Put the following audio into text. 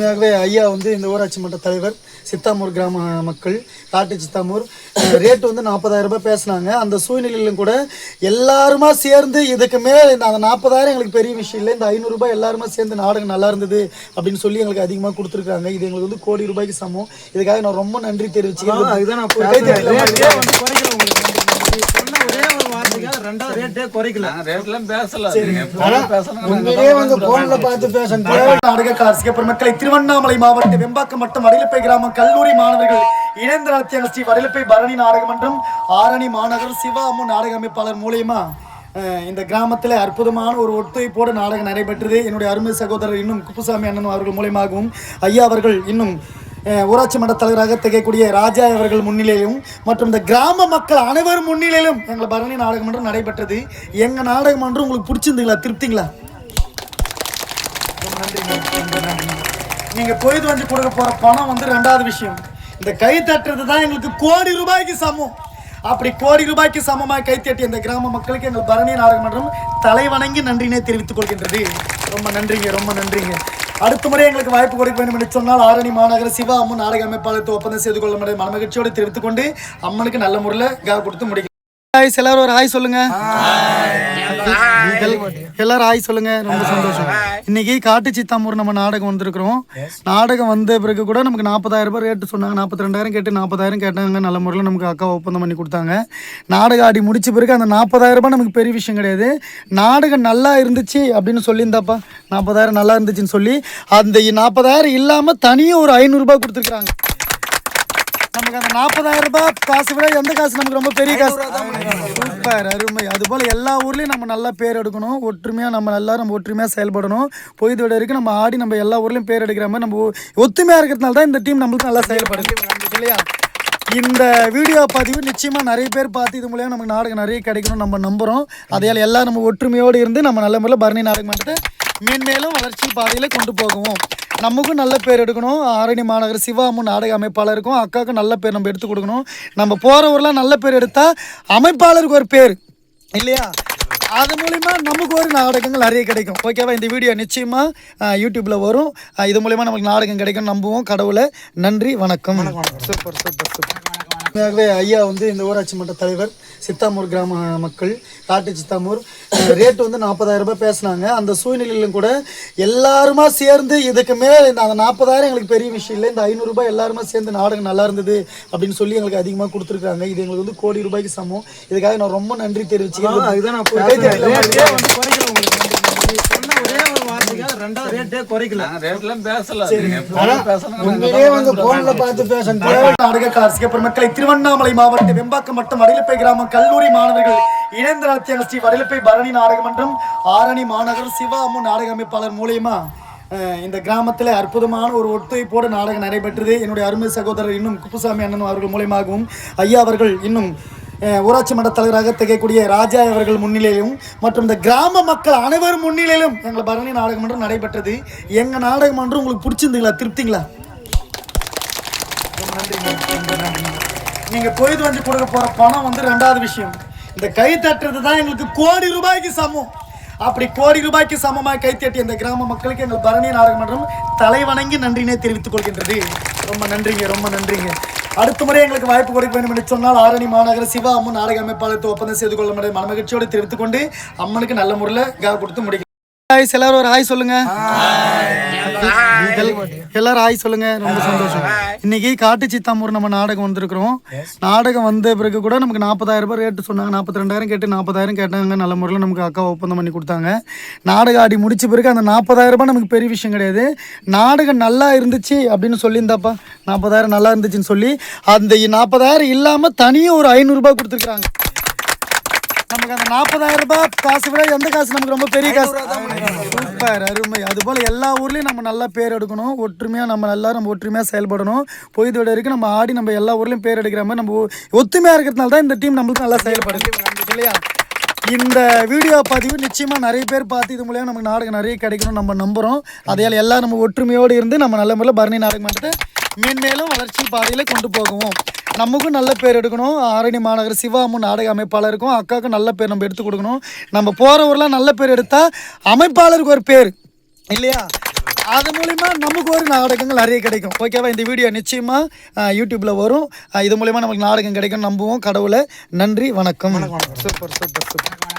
உண்மையாகவே ஐயா வந்து இந்த ஊராட்சி மன்ற தலைவர் சித்தாமூர் கிராம மக்கள் காட்டு சித்தாமூர். ரேட்டு வந்து நாற்பதாயிரம் ரூபாய் பேசுனாங்க. அந்த சூழ்நிலையிலும் கூட எல்லாருமா சேர்ந்து இதுக்கு மேல் இந்த அந்த நாற்பதாயிரம் எங்களுக்கு பெரிய விஷயம் இல்லை. இந்த ஐநூறு ரூபாய் எல்லாருமா சேர்ந்து நாடகம் நல்லா இருந்தது அப்படின்னு சொல்லி எங்களுக்கு அதிகமாக கொடுத்துருக்காங்க. இது எங்களுக்கு வந்து கோடி ரூபாய்க்கு சமம். இதுக்காக நான் ரொம்ப நன்றி தெரிவிச்சுக்கிறேன். சொன்ன ஒரே ஒரு வார்த்தைக்காக ரெண்டாவது ரேட்டே குறைக்கல. ரேட்லாம் பேசல நீங்க phone பேசணும் உண்மையிலேயே வந்து போன்ல பார்த்து பேசணும். நாடக காட்சி அப்புறம் மக்களை திருவண்ணாமலை மாவட்டம் வெம்பாக்கம் மற்றும் வடலிப்பை கிராமம் கல்லூரி மாணவர்கள் இணைந்து நடத்திய ஸ்ரீ வடலிப்பை பரணி நாடக மன்றம் ஆரணி மாநகர் சிவா நாடக அமைப்பாளர் மூலியமா இந்த கிராமத்தில் அற்புதமான ஒரு ஒத்துழைப்போடு நாடகம் நடைபெற்றது. என்னுடைய அருமை சகோதரர் இன்னும் குப்புசாமி அண்ணன் அவர்கள் மூலியமாகவும் ஐயா அவர்கள் இன்னும் ஊராட்சி மன்ற தலைவராக திகழக்கூடிய ராஜா அவர்கள் முன்னிலையிலும் மற்றும் இந்த கிராம மக்கள் அனைவரும் முன்னிலையிலும் எங்கள் பரணி நாடக மன்றம் நடைபெற்றது. எங்கள் நாடக மன்றம் உங்களுக்கு பிடிச்சிருந்துங்களா? திருப்திங்களா? நீங்கள் நன்றிங்க, நன்றிங்க. வந்து கொடுக்க போகிற பணம் வந்து ரெண்டாவது விஷயம். இந்த கை தட்டுறது தான் எங்களுக்கு கோடி ரூபாய்க்கு சமம். அப்படி கோடி ரூபாய்க்கு சமமாக கை தட்டிய இந்த கிராம மக்களுக்கு எங்கள் பரணி நாடகமன்றம் தலைவணங்கி தலை நன்றினை தெரிவித்துக் கொள்கின்றது. ரொம்ப நன்றிங்க ரொம்ப நன்றிங்க. அடுத்த முறை எங்களுக்கு வாய்ப்பு கொடுக்க வேண்டும் என்று சொன்னால் ஆரணி மாநகர சிவா அம்மன் நாடக அமைப்பாளர் ஒப்பந்தம் செய்து கொள்ள முடியும் மனமகிழ்ச்சியோடு தெரிவித்துக் கொண்டு அம்மனுக்கு நல்ல முறையில் கா கொடுத்து முடிக்கும் ஹாய் எல்லாரும் ஒரு ஹாய் சொல்லுங்க. எல்லாரும் ஹாய் சொல்லுங்க ரொம்ப சந்தோஷம். இன்னைக்கு காட்டு சித்தாமூர் நம்ம நாடகம் வந்திருக்கிறோம். நாடகம் வந்த பிறகு கூட நமக்கு நாற்பதாயிரம் ரூபாய் ரேட்டு சொன்னாங்க. நாற்பத்தி ரெண்டாயிரம் கேட்டு நாற்பதாயிரம் கேட்டாங்க. நல்ல முறையில் நமக்கு அக்கா ஒப்பந்தம் பண்ணி கொடுத்தாங்க. நாடகம் ஆடி முடிச்ச பிறகு அந்த நாற்பதாயிரம் ரூபாய் நமக்கு பெரிய விஷயம் கிடையாது. நாடகம் நல்லா இருந்துச்சு அப்படின்னு சொல்லியிருந்தாப்பா. நாற்பதாயிரம் நல்லா இருந்துச்சுன்னு சொல்லி அந்த நாற்பதாயிரம் இல்லாமல் தனியாக ஒரு ஐநூறுரூபா கொடுத்துருக்குறாங்க. நமக்கு அந்த நாற்பதாயிரம் ரூபாய் காசு விட எந்த காசு நமக்கு ரொம்ப பெரிய காசு? சூப்பர் அருமை. அது போல எல்லா ஊர்லயும் நம்ம நல்லா பேர் எடுக்கணும். ஒற்றுமையா நம்ம எல்லாரும் நம்ம ஒற்றுமையா செயல்படணும். பொய்து விட வரைக்கும் நம்ம ஆடி நம்ம எல்லா ஊர்லயும் பேர் எடுக்கிற மாதிரி நம்ம ஒ- ஒத்துமையா இருக்கிறதுனால தான் இந்த டீம் நம்மளுக்கு நல்லா செயல்படுது. இல்லையா? இந்த வீடியோ பதிவு நிச்சயமா நிறைய பேர் பார்த்து இது மூலியம் நமக்கு நாடகம் நிறைய கிடைக்கணும் நம்ம நம்புறோம். அதையால் எல்லாம் நம்ம ஒற்றுமையோடு இருந்து நம்ம நல்ல முறையில் பரணி நாடகம் மன்றத்தை மேன்மேலும் வளர்ச்சி பாதையில் கொண்டு போகுவோம். நமக்கும் நல்ல பேர் எடுக்கணும். ஆரணி மாநகர் சிவாமு நாடக அமைப்பாளருக்கும் அக்காவுக்கும் நல்ல பேர் நம்ம எடுத்து கொடுக்கணும். நம்ம போகிறவரெலாம் நல்ல பேர் எடுத்தால் அமைப்பாளருக்கு ஒரு பேர். இல்லையா? அது மூலிமா நமக்கு ஒரு நாடகங்கள் நிறைய கிடைக்கும். ஓகேவா இந்த வீடியோ நிச்சயமாக யூடியூப்பில் வரும். இது மூலிமா நமக்கு நாடகம் கிடைக்கும் நம்புவோம். கடவுளை நன்றி வணக்கம். Super super super. உண்மையாகவே ஐயா வந்து இந்த ஊராட்சி மன்ற தலைவர் சித்தாமூர் கிராம மக்கள் காட்டு சித்தாமூர். ரேட்டு வந்து நாற்பதாயிரம் ரூபாய் பேசுனாங்க. அந்த சூழ்நிலையிலும் கூட எல்லாருமா சேர்ந்து இதுக்கு மேல் இந்த அந்த நாற்பதாயிரம் எங்களுக்கு பெரிய விஷயம் இல்லை. இந்த ஐநூறு ரூபாய் எல்லாருமா சேர்ந்து நாடகம் நல்லா இருந்தது அப்படின்னு சொல்லி எங்களுக்கு அதிகமாக கொடுத்துருக்காங்க. இது எங்களுக்கு வந்து கோடி ரூபாய்க்கு சமம். இதுக்காக நான் ரொம்ப நன்றி தெரிவிச்சுக்கிறேன் அதுதான் நான் ஒரு கை தட்டலாம். ரேட்டே வந்து குறைக்கல உங்களுக்கு நீ சொன்ன ஒரே ஒரு வார்த்தைக்காக ரெண்டாவது ரேட்டே குறைக்கல? ரேட்லாம் பேசல. நீங்க phone பேசணும் உண்மையிலேயே வந்து போன்ல பார்த்து பேசணும். நாடக காட்சி அப்புறம் மக்களை திருவண்ணாமலை மாவட்டம் வெம்பாக்கம் மற்றும் வடலிப்பை கிராமம் கல்லூரி மாணவர்கள் இணைந்து நடத்திய ஸ்ரீ வடலிப்பை பரணி நாடக மன்றம் ஆரணி மாநகர் சிவா அம்மு நாடக அமைப்பாளர் மூலியமா இந்த கிராமத்தில் அற்புதமான ஒரு ஒத்துழைப்போடு நாடகம் நடைபெற்றது. என்னுடைய அருமை சகோதரர் இன்னும் குப்புசாமி அண்ணன் அவர்கள் மூலியமாகவும் ஐயா அவர்கள் இன்னும் ஊராட்சி மன்ற தலைவராக திகழக்கூடிய ராஜா அவர்கள் முன்னிலையிலும் மற்றும் இந்த கிராம மக்கள் அனைவரும் முன்னிலையிலும் எங்கள் பரணி நாடகமன்றம் நடைபெற்றது. எங்கள் நாடகமன்றம் உங்களுக்கு பிடிச்சிருந்தீங்களா? திருப்திங்களா? ரொம்ப நன்றிங்க, நன்றிங்க. பொய்து வந்து கொடுக்க போகிற பணம் வந்து ரெண்டாவது விஷயம். இந்த கை தட்டுறது தான் எங்களுக்கு கோடி ரூபாய்க்கு சமம். அப்படி கோடி ரூபாய்க்கு சமமாக கை தட்டிய இந்த கிராம மக்களுக்கு எங்கள் பரணி நாடகமன்றம் மன்றம் தலை நன்றினை தெரிவித்துக் கொள்கின்றது. ரொம்ப நன்றிங்க ரொம்ப நன்றிங்க. அடுத்த முறை எங்களுக்கு வாய்ப்பு கொடுக்க வேண்டும் என்று சொன்னால் ஆரணி மாநகர சிவா அம்மன் நாடக அமைப்பாளர் ஒப்பந்தம் செய்து கொள்ள முடியும் மனமகிழ்ச்சியோடு தெரிவித்துக் கொண்டு அம்மனுக்கு நல்ல முறையில் கொடுத்து முடிக்கும் ஹாய் எல்லாரும் ஒரு ஹாய் சொல்லுங்க. எல்லாரும் ஹாய் சொல்லுங்க. ரொம்ப சந்தோஷம். இன்னைக்கு காட்டு சித்தாமூர் நம்ம நாடகம் வந்திருக்கிறோம். நாடகம் வந்த பிறகு கூட நமக்கு நாற்பதாயிரம் ரூபாய் ரேட்டு சொன்னாங்க. நாற்பத்தி ரெண்டாயிரம் கேட்டு நாற்பதாயிரம் கேட்டாங்க. நல்ல முறையில் நமக்கு அக்கா ஒப்பந்தம் பண்ணி கொடுத்தாங்க. நாடகம் ஆடி முடிச்ச பிறகு அந்த நாற்பதாயிரம் ரூபாய் நமக்கு பெரிய விஷயம் கிடையாது. நாடகம் நல்லா இருந்துச்சு அப்படின்னு சொல்லியிருந்தாப்பா. நாற்பதாயிரம் நல்லா இருந்துச்சுன்னு சொல்லி அந்த நாற்பதாயிரம் இல்லாமல் தனியாக ஒரு ஐநூறுரூபா கொடுத்துருக்குறாங்க. நமக்கு அந்த நாற்பதாயிரம் ரூபாய் காசு விட எந்த காசு நமக்கு ரொம்ப பெரிய காசு? சூப்பர் அருமை. அது போல எல்லா ஊர்லயும் நம்ம நல்லா பேர் எடுக்கணும். ஒற்றுமையா நம்ம எல்லாரும் நம்ம ஒற்றுமையா செயல்படணும். பொய்து விட வரைக்கும் நம்ம ஆடி நம்ம எல்லா ஊர்லயும் பேர் எடுக்கிற மாதிரி நம்ம ஒ- ஒத்துமையா இருக்கிறதுனால தான் இந்த டீம் நம்மளுக்கு நல்லா செயல்படுது இல்லையா? இந்த வீடியோ பதிவு நிச்சயமா நிறைய பேர் பார்த்து இது மூலியம் நமக்கு நாடகம் நிறைய கிடைக்கணும் நம்ம நம்புறோம். அதையால் எல்லாம் நம்ம ஒற்றுமையோடு இருந்து நம்ம நல்ல முறையில் பரணி நாடகம் மன்றத்தை மேன்மேலும் வளர்ச்சி பாதையில் கொண்டு போகுவோம். நமக்கும் நல்ல பேர் எடுக்கணும். ஆரணி மாநகர் சிவாமு நாடக அமைப்பாளருக்கும் அக்காவுக்கும் நல்ல பேர் நம்ம எடுத்து கொடுக்கணும். நம்ம போகிற நல்ல பேர் எடுத்தால் அமைப்பாளருக்கு ஒரு பேர். இல்லையா? அது மூலிமா நமக்கு ஒரு நாடகங்கள் நிறைய கிடைக்கும். ஓகேவா இந்த வீடியோ நிச்சயமாக யூடியூப்பில் வரும். இது மூலிமா நமக்கு நாடகம் கிடைக்கும் நம்புவோம். கடவுளை நன்றி வணக்கம். Super super super.